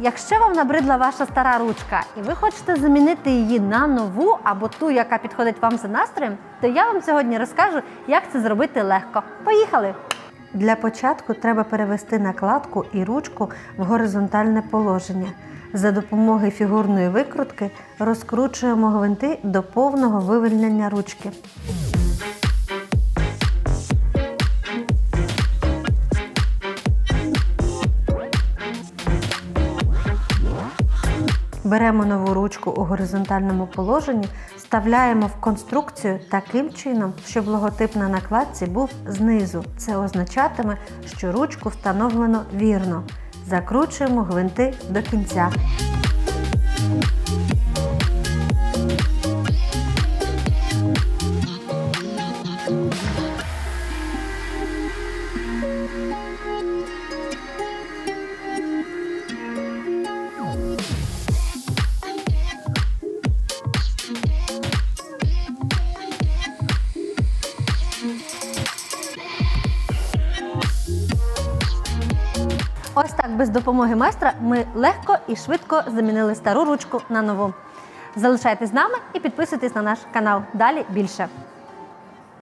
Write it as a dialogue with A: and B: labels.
A: якщо вам набридла ваша стара ручка і ви хочете замінити її на нову або ту, яка підходить вам за настроєм, то я вам сьогодні розкажу, як це зробити легко. Поїхали! Для початку треба перевести накладку і ручку в горизонтальне положення. За допомогою фігурної викрутки розкручуємо гвинти до повного вивільнення ручки. Беремо нову ручку у горизонтальному положенні, вставляємо в конструкцію таким чином, щоб логотип на накладці був знизу. Це означатиме, що ручку встановлено вірно. Закручуємо гвинти до кінця. Ось так без допомоги майстра ми легко і швидко замінили стару ручку на нову. Залишайтесь з нами і підписуйтесь на наш канал. Далі більше.